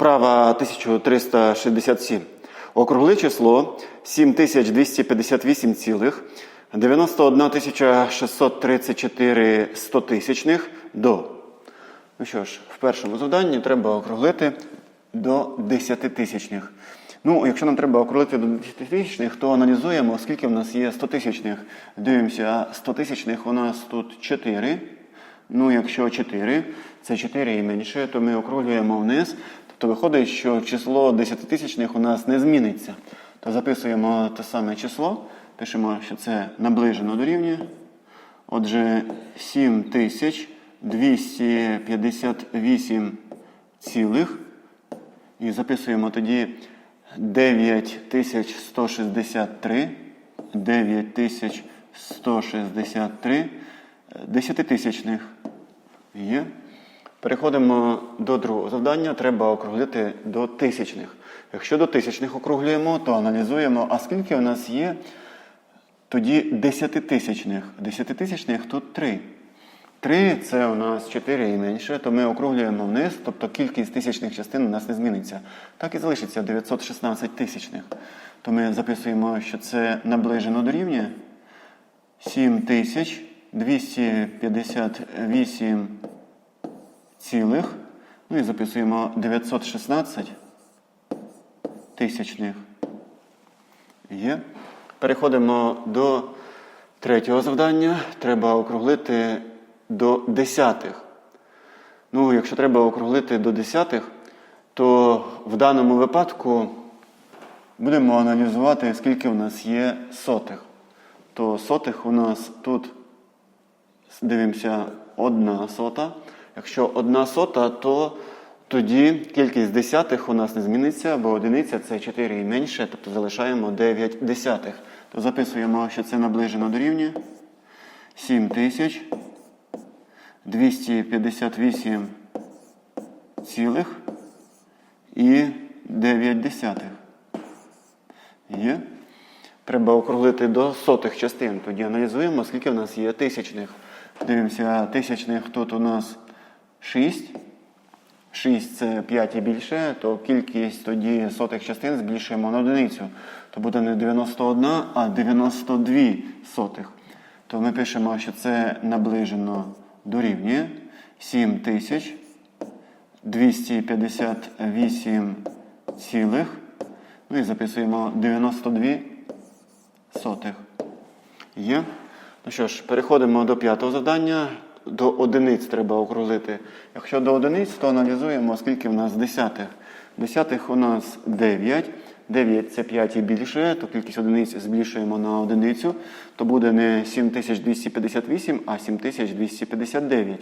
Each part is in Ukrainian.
Вправа 1367. Округли число 7258 цілих 91 634 стотисячних до. Ну що ж, в першому завданні треба округлити до 10 тисячних. Ну, якщо нам треба округлити до 10 тисячних, то аналізуємо, скільки в нас є 100 тисячних. Дивимося, 100 тисячних у нас тут 4. Ну, якщо 4, це 4 і менше, то ми округлюємо вниз. Тобто виходить, що число 10 тисячних у нас не зміниться. То записуємо те саме число, пишемо, що це наближено до рівня. Отже, 7258 цілих. І записуємо тоді 9163. 9163 десятитисячних. Є. Переходимо до другого завдання. Треба округлити до тисячних. Якщо до тисячних округлюємо, то аналізуємо, а скільки у нас є тоді десятитисячних. Десятитисячних тут 3. 3 це у нас 4 і менше, то ми округлюємо вниз, тобто кількість тисячних частин у нас не зміниться. Так і залишиться 916 тисячних. То ми записуємо, що це наближено до рівня 7258 цілих. Ну і записуємо 916 тисячних. Є. Переходимо до третього завдання. Треба округлити до десятих. Ну, якщо треба округлити до десятих, то в даному випадку будемо аналізувати, скільки в нас є сотих. То сотих у нас тут, дивимося, одна сота. Якщо одна сота, то тоді кількість десятих у нас не зміниться, бо одиниця це 4 і менше, тобто залишаємо 9 десятих. То записуємо, що це наближено до рівня 7258 цілих і 9 десятих. Є. Треба округлити до сотих частин. Тоді аналізуємо, скільки в нас є тисячних. Дивимося, тисячних тут у нас 6. 6 це 5 і більше, то кількість тоді сотих частин збільшуємо на одиницю. То буде не 91, а 92 сотих. То ми пишемо, що це наближено дорівнює 7258 цілих. Ну і записуємо 92 сотих. Є. Ну що ж, переходимо до п'ятого завдання. До одиниць треба округлити. Якщо до одиниць, то аналізуємо, скільки в нас десятих. Десятих у нас 9. 9 це 5 і більше, то кількість одиниць збільшуємо на одиницю, то буде не 7258, а 7259.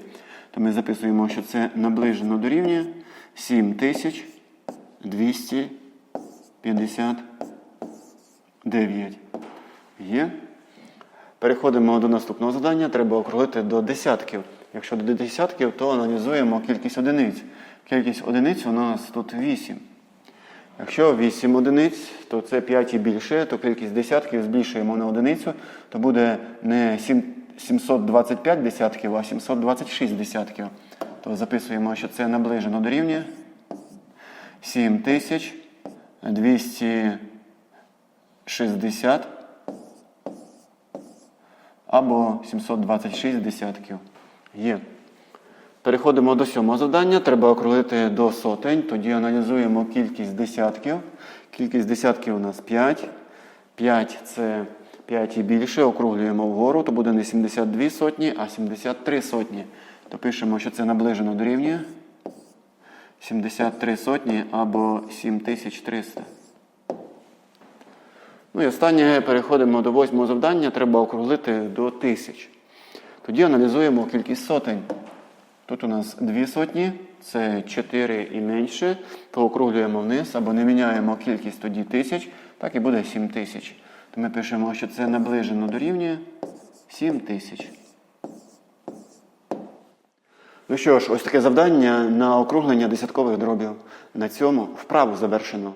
То ми записуємо, що це наближено до рівня 7259. Є. Переходимо до наступного завдання. Треба округлити до десятків. Якщо до десятків, то аналізуємо кількість одиниць. Кількість одиниць у нас тут 8. Якщо 8 одиниць, то це 5 і більше, то кількість десятків збільшуємо на одиницю, то буде не 725 десятків, а 726 десятків. То записуємо, що це наближено до рівня 7260 або 726 десятків. Є. Переходимо до сьомого завдання. Треба округлити до сотень. Тоді аналізуємо кількість десятків. Кількість десятків у нас 5. 5 це 5 і більше. Округлюємо вгору, то буде не 72 сотні, а 73 сотні. То пишемо, що це наближено до рівня 73 сотні або 7300. Ну і останнє переходимо до восьмого завдання. Треба округлити до тисяч. Тоді аналізуємо кількість сотень. Тут у нас дві сотні, це 4 і менше, то округлюємо вниз або не міняємо кількість тоді тисяч, так і буде 7 тисяч. То ми пишемо, що це наближено до рівня 7 тисяч. Ну що ж, ось таке завдання на округлення десяткових дробів. На цьому вправу завершено.